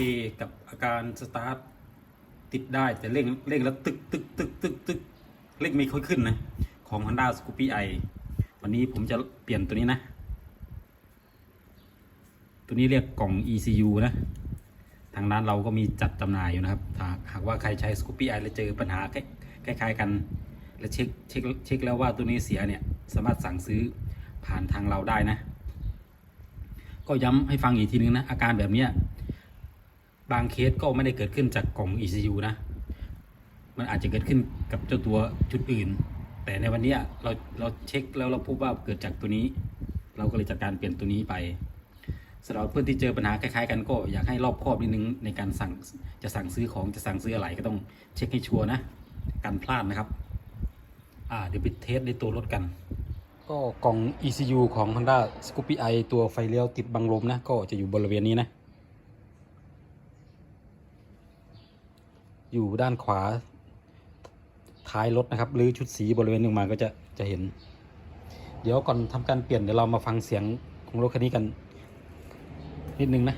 คกับอาการสตาร์ทติดได้แต่เร่งเร่งแล้วตึกตึกตึกตึกตึกเร่งไม่ค่อยขึ้นนะ ของ Honda Scoopy i วันนี้ผมจะเปลี่ยนตัวนี้นะ ตัวนี้เรียกกล่อง ECU นะ ทางร้านเราก็มีจัดจำหน่ายอยู่นะครับถ้าหากว่าใครใช้ Scoopy i แล้วเจอปัญหาคล้ายๆกัน และเช็คเช็คเช็คแล้วว่าตัวนี้เสียเนี่ยสามารถสั่งซื้อผ่านทางเราได้นะ ก็ย้ำให้ฟังอีกทีนึงนะ อาการแบบนี้ บางเคสก็ไม่ได้เกิดขึ้นจากกล่อง ECU นะ มันอาจจะเกิดขึ้นกับเจ้าตัวจุดอื่น แต่ในวันนี้เราเราเช็คแล้วเราพบว่าเกิดจากตัวนี้ เราก็เลยจัดการเปลี่ยนตัวนี้ไปสำหรับเพื่อนที่เจอปัญหาคล้ายๆกันก็อยากให้รอบคอบนิดนึงในการสั่งจะสั่งซื้อของจะสั่งซื้ออะไรก็ต้องเช็คให้ชัวร์นะกันพลาดนะครับ อ่าเดี๋ยวไปเทสในตัวรถกัน ก็กล่อง ECU ของ Honda Scoopy i ตัวไฟเลี้ยวติดบังลมนะ ก็จะอยู่บริเวณนี้นะ อยู่ด้านขวา ท้ายรถนะครับหรือชุดสีบริเวณหนึ่งมาก็จะจะเห็น เดี๋ยวก่อนทำการเปลี่ยนเดี๋ยวเรามาฟังเสียงของรถคันนี้กัน นิดนึงนะ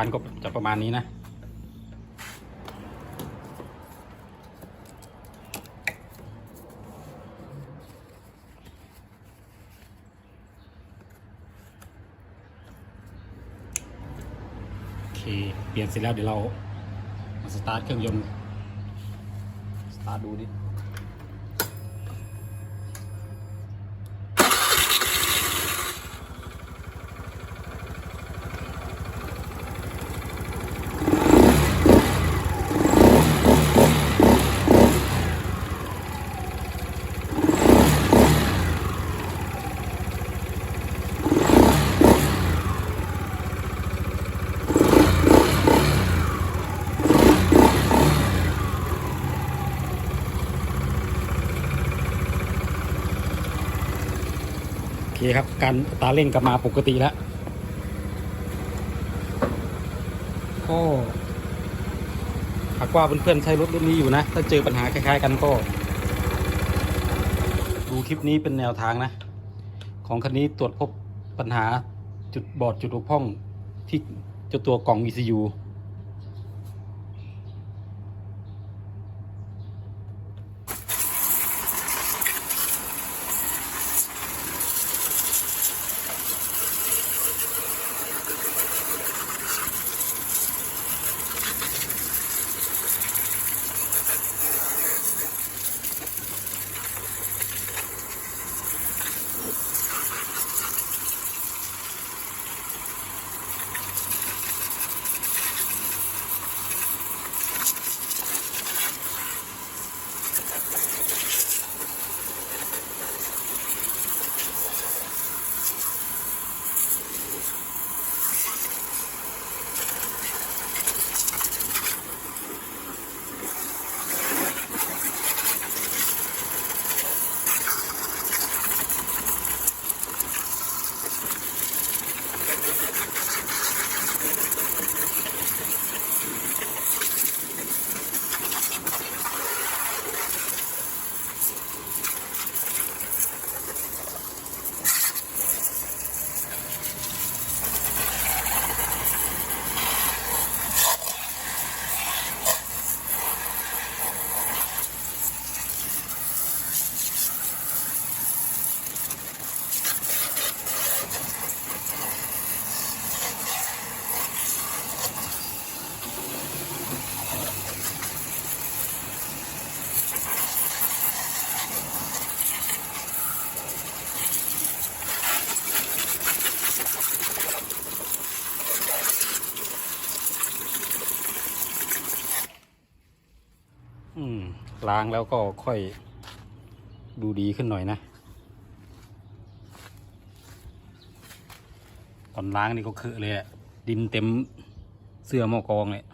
การก็จะประมาณนี้นะ โอเค เปลี่ยนเสร็จแล้วเดี๋ยวเรามาสตาร์ทเครื่องยนต์ สตาร์ทดูดิ คครับ การตาเร่งกลับมาปกติแล้วก็หากว่าเพื่อนๆใช้รถรุ่นนี้อยู่นะ ถ้าเจอปัญหาคล้ายๆกันก็ ดูคลิปนี้เป็นแนวทางนะ ของคันนี้ตรวจพบปัญหาจุดบอดจุดบกพร่องที่เจ้าตัวกล่อง ECU ล้างแล้วก็ค่อยดูดีขึ้นหน่อยนะ ตอนล้างนี่ก็คือเลยอะดินเต็มเสื้อหมอกองเลย